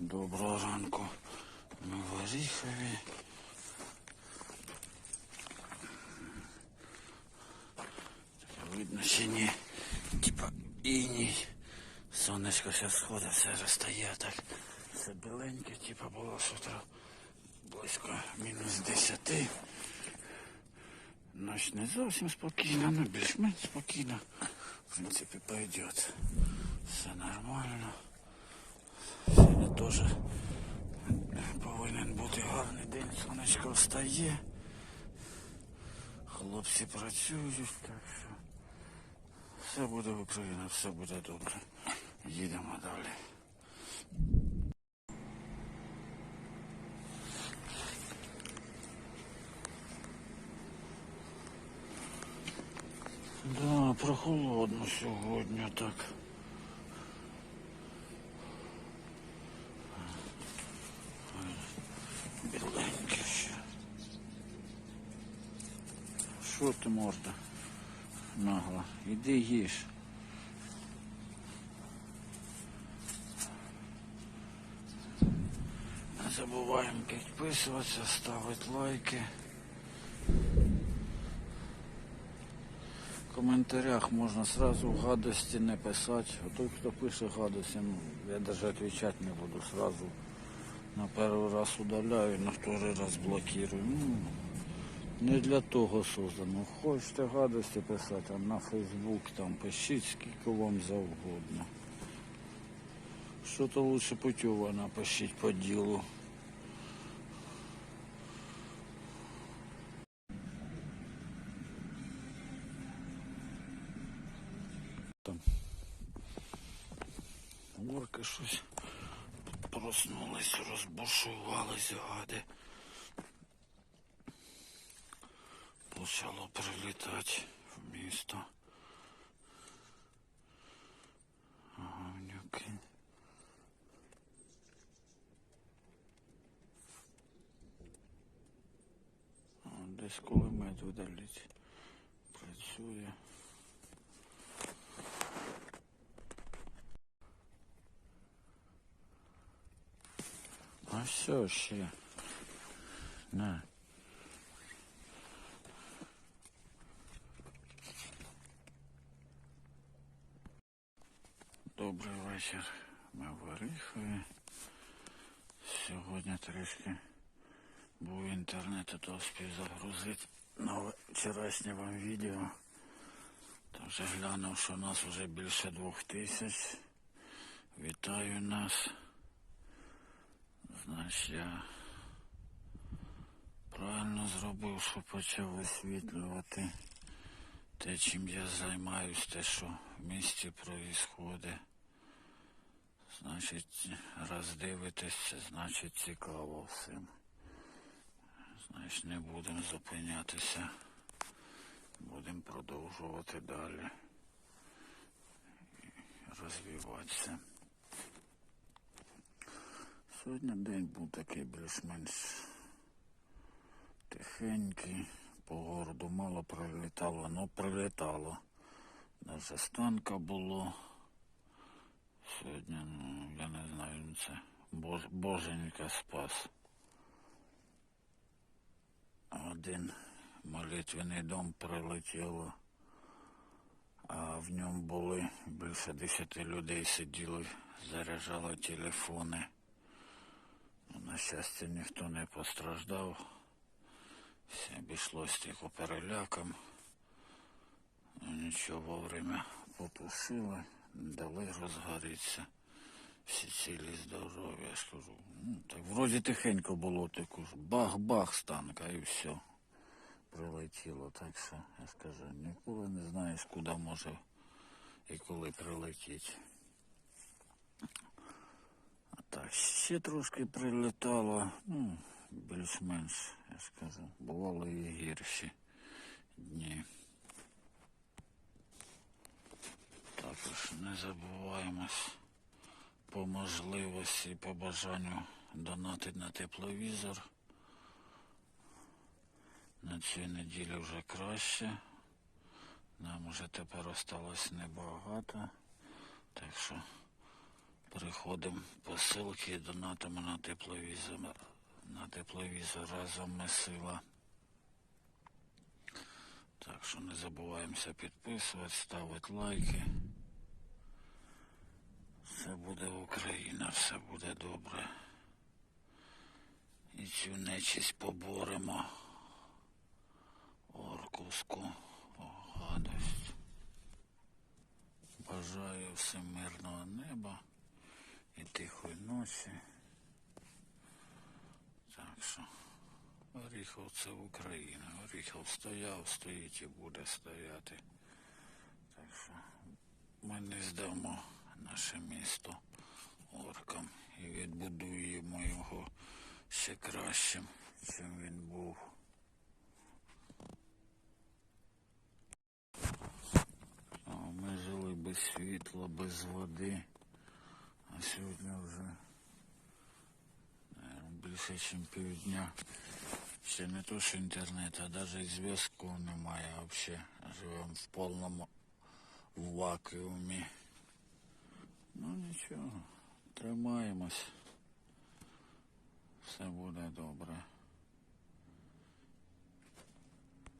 Доброго ранку. Ми в Оріхові. Видно, ще ні. Типа іній. Сонечко зараз сходить, все розстає так. Все біленьке, типа було що то близько мінус 10. Ночь не зовсім спокійна, ну більш-менш спокійна. В принципі, пойдет. Все нормально. Сьогодні теж повинен бути гарний день. Сонечко встає. Хлопці працюють, так що все буде в все буде добре. Їдемо далі. Да, прохолодно сьогодні так. Біленьке ще. Що ти морда? Нагла. Іди їж. Не забуваємо підписуватися, ставити лайки. В коментарях можна сразу гадості не писати. А той, хто пише гадості, ну, я навіть відповідати не буду. Сразу на перший раз удаляю, на второй раз блокирую. Ну, не для того создано. Хочете гадості писати, на Фейсбук там пишіть скільки вам завгодно. Що-то лучше путьово напишіть по ділу. Там щось проснулись, розбушувались гади. Почало прилітати в місто. Гавнюки. А, Десь кулемет видалить. Працює. А все ще. На. Вечір. Ми в Оріхові. Сьогодні трішки був інтернет, то успів загрузити нове вчорашнє вам відео. То вже глянув, що нас вже більше двох тисяч. Вітаю нас. Значить, я правильно зробив, що почав висвітлювати те, чим я займаюсь, те, що в місті проїсходить. Значить, раз дивитесь, значить цікаво всім. Значить, не будемо зупинятися. Будемо продовжувати далі. Розвиватися. Сьогодні день був такий більш-менш тихенький. По городу мало прилітало, але прилітало. Даже станка було. Сьогодні, ну, я не знаю, ну, це бож, боженька спас. Один молитвений дом прилетіло, а в ньому були більше десяти людей сиділи, заряджали телефони. Ну, На щастя, ніхто не постраждав. Все обійшлось тільки переляком. Ну, нічого вовремя потушили, дали розгорітися. Всі цілі здорові, я. Ну, так вроді тихенько було таку ж. Бах-бах з танка і все. Прилетіло. Так що, я скажу, ніколи не знаєш, куди може і коли прилетіть. Так, ще трошки прилітало, ну, більш-менш, я скажу, бувало і гірші дні. Також не забуваємось по можливості, по бажанню донатити на тепловізор. На цій неділі вже краще. Нам уже тепер осталось небагато. Так що Приходимо посилки, донатимо на тепловізор. На тепловізор разом ми сила. Так що не забуваємося підписувати, ставити лайки. Все буде Україна, все буде добре. І цю нечисть поборемо. Оркуску, гадость. Бажаю всім мирного неба і тихої ночі. Так що Оріхов це Україна. Оріхов стояв, стоїть і буде стояти. Так що ми не здамо наше місто оркам і відбудуємо його ще кращим, чим він був. А ми жили без світла, без води. А сьогодні вже більше, ніж півдня. Ще не то, що інтернету, а навіть зв'язку немає взагалі. Живемо в повному вакуумі. Ну нічого, тримаємось. Все буде добре.